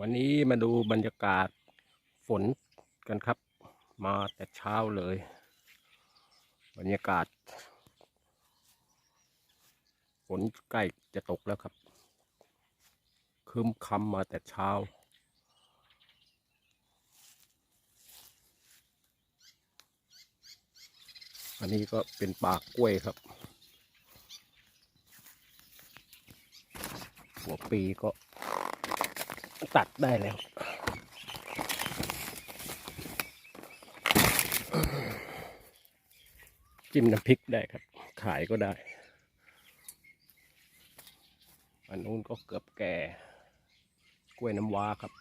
วันนี้มาดูบรรยากาศฝนกันครับ มาแต่เช้าเลย บรรยากาศ ฝนใกล้จะตกแล้วครับครึ้มคำมาแต่เช้า อันนี้ก็เป็นปากกล้วยครับ หัวปีก็ ตัดได้แล้ว จิ้มน้ำพริกได้ครับ ขายก็ได้ อันนู้นก็เกือบแก่ กล้วยน้ำว้าครับ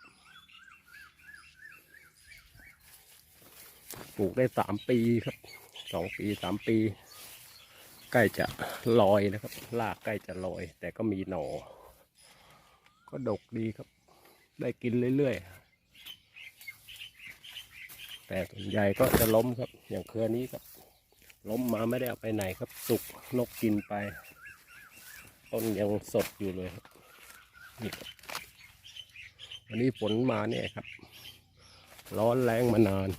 ปลูกได้สามปีครับ สองปีสามปี ใกล้จะลอยนะครับรากใกล้จะลอย แต่ก็มีหน่อก็ดกดีครับ ได้กินเรื่อยๆ แต่ส่วนใหญ่ก็จะล้มครับ อย่างเครือนี้ครับ ล้มมาไม่ได้เอาไปไหนครับ สุกนกกินไป ต้นยังสดอยู่เลยครับนี่วันนี้ฝนมาเนี่ยครับ ร้อนแรงมานาน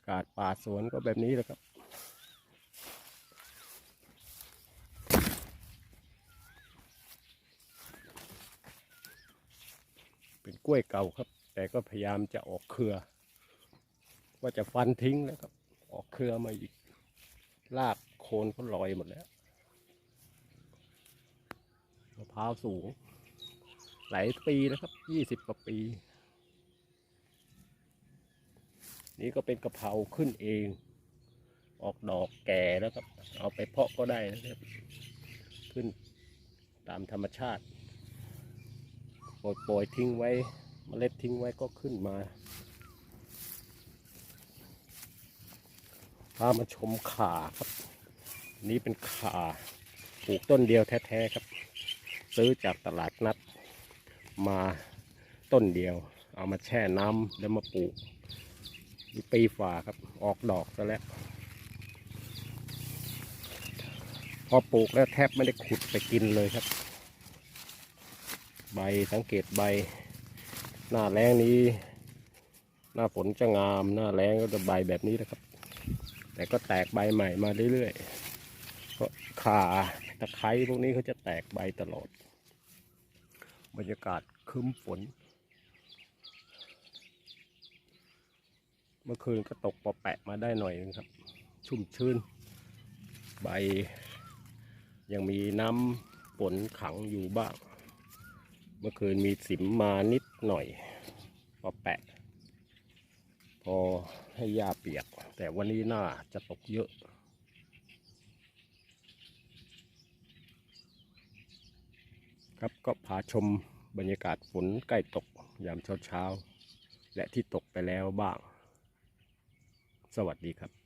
ากาศป่าสวนก็แบบนี้แหละครับเป็นกล้วยเก่าครับ แต่ก็พยายามจะออกเครือ ว่าจะฟันทิ้งแล้วครับ ออกเครือมาอีกรากโคนก็ลอยหมดแล้วมะพร้าวสูง หลายปีแล้วครับยี่สิบกว่าปี นี่ก็เป็นกะเพราขึ้นเอง ออกดอกแก่แล้วครับ เอาไปเพาะก็ได้นะครับ ขึ้นตามธรรมชาติปรยโปรยทิ้งไว้เมล็ดทิ้งไว้ก็ขึ้นมา พามาชมขาครับ นี่เป็นขาปลูกต้นเดียวแท้ๆครับ ซื้อจากตลาดนัดมาต้นเดียว เอามาแช่น้ำแล้วมาปลูก ปีฝ่าครับ ออกดอกซะแล้ว พอปลูกแล้วแทบไม่ได้ขุดไปกินเลยครับ ใบสังเกตใบ หน้าแรงนี้ หน้าฝนจะงาม หน้าแรงก็จะใบแบบนี้นะครับ แต่ก็แตกใบใหม่มาเรื่อยๆก็ขาตะไคร้พวกนี้เขาจะแตกใบตลอด บรรยากาศครึ้มฝน มื่อคืนก็ตกปอแปะมาได้หน่อยนึงครับ ชุ่มชื้น ใบ ยังมีน้ำฝนขังอยู่บ้าง เมื่อคืนมีสิมมานิดหน่อยปอแปะ พอให้หญ้าเปียก แต่วันนี้น่าจะตกเยอะครับก็พาชมบรรยากาศฝนใกล้ตกยามเช้าๆ และที่ตกไปแล้วบ้าง สวัสดีครับ